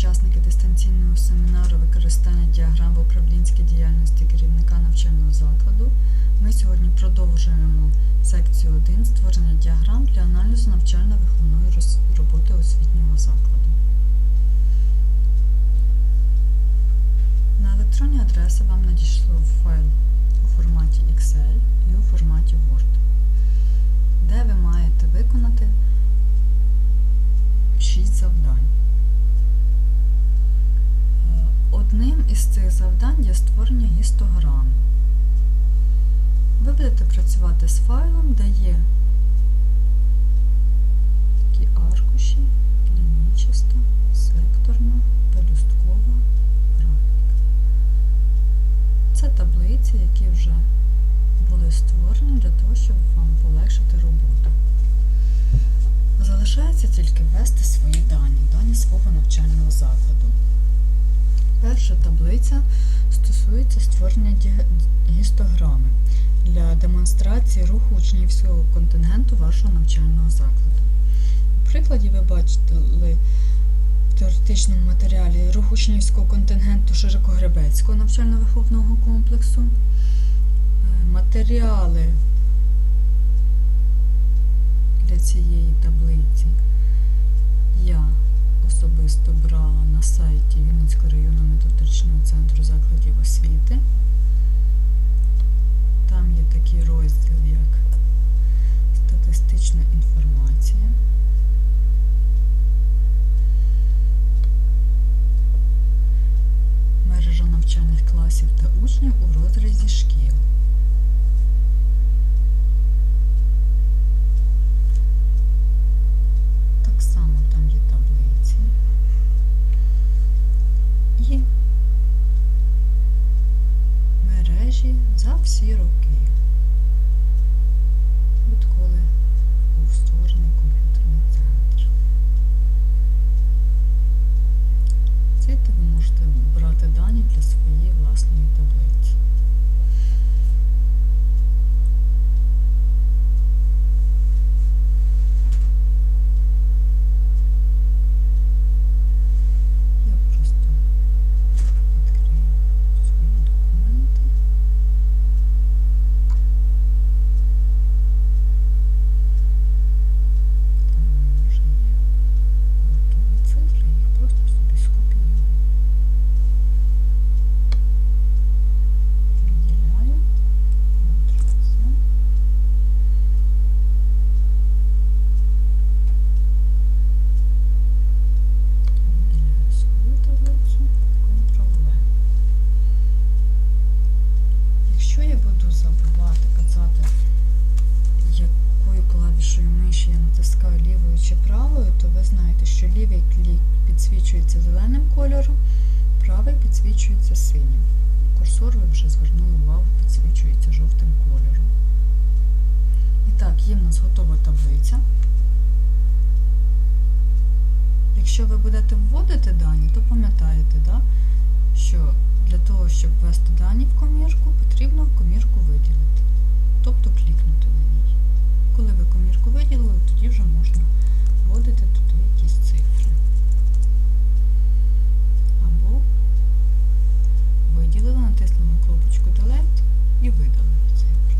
учасники дистанційного семінару використання діаграм в управлінській діяльності керівника навчального закладу. Ми сьогодні продовжуємо секцію 1 створення діаграм для аналізу навчально-виховної роботи освітнього закладу. На електронні адреси вам надійшло файл у форматі Excel і у форматі Word, де ви маєте виконати із цих завдань є створення гістограм. Ви будете працювати з файлом, де є такі аркуші, лінійчаста, секторна, пелюсткова, графіка. Це таблиці, які вже були створені для того, щоб вам полегшити роботу. Залишається тільки ввести свої дані, дані свого навчального закладу. Перша таблиця стосується створення гістограми для демонстрації руху учнівського контингенту вашого навчального закладу. У прикладі ви бачили в теоретичному матеріалі рух учнівського контингенту Широкогребецького навчально-виховного комплексу. Е, Матеріали для цієї таблиці особисто брала на сайті Вінницького районного методичного центру закладів освіти. Там є такий розділ, як статистична інформація. Мережа навчальних класів та учнів у розрізі шкіл. Так само там є таблиці. І мережі за всі роки. Відколи був створений комп'ютерний центр. Звідти ви можете брати дані для своєї власної таблиці. Я просто відкрию свої документи. Там вже є готові цифри, їх просто собі скопіюю. Виділяю, Ctrl-C. Виділяю свою таблицю, Ctrl-V. Якщо я буду забувати казати, якою клавішою я натискаю лівою чи правою, то ви знаєте, що лівий клік підсвічується зеленим кольором, правий підсвічується синім. Курсор ви вже звернули увагу, підсвічується жовтим кольором. І так, є в нас готова таблиця. Якщо ви будете вводити дані, то пам'ятаєте, да, що для того, щоб ввести дані в комірку, потрібно комірку виділити. Тобто клікнути на ній. Коли ви тоді вже можна вводити туди якісь цифри. Або виділили, натисли на кнопочку Delete і видали цифри.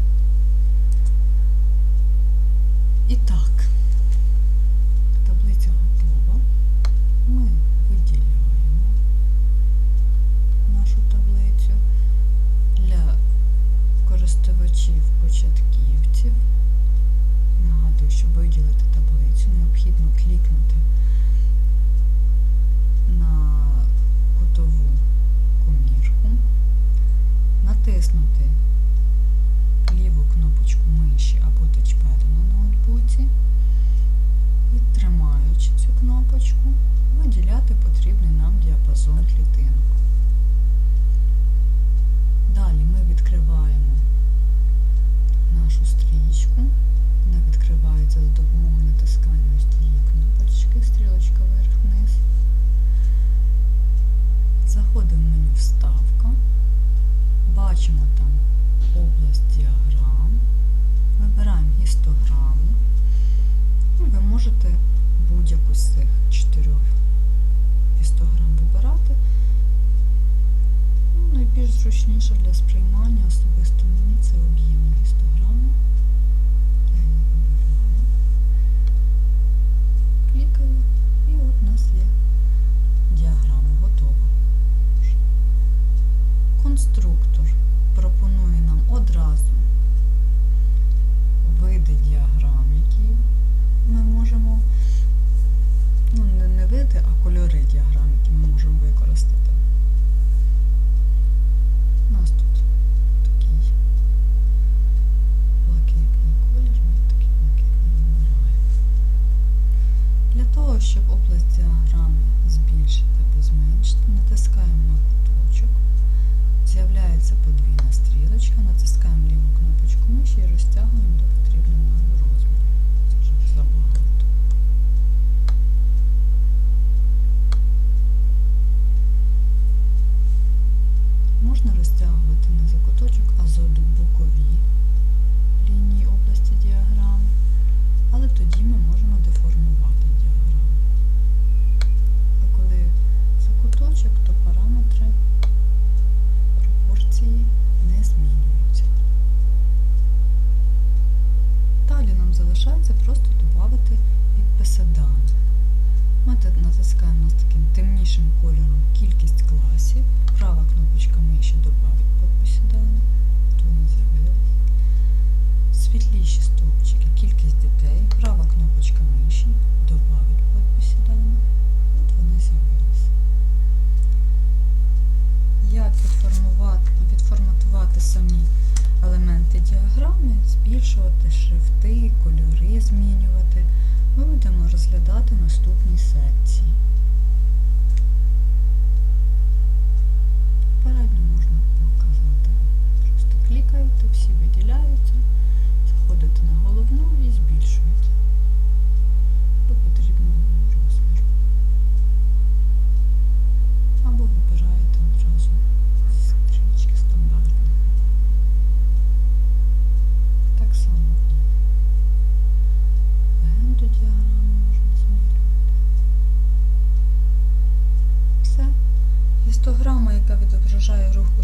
І так, можете будь-яку з цих 4 і 100 грам вибирати. Ну, Найбільш зручніше для сприймання особисто мені це об'єм. залишається просто додати підписи даних. Ми натискаємо з таким темнішим кольором кількість класів, права кнопочка миші додати. збільшувати шрифти, кольори змінювати, ми будемо розглядати наступні секції.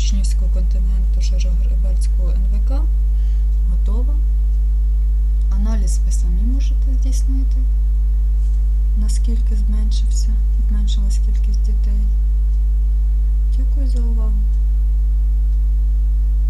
учнівського контингенту Шарогребельського НВК готова. Аналіз ви самі можете здійснити, наскільки зменшився, зменшилась кількість дітей. Дякую за увагу.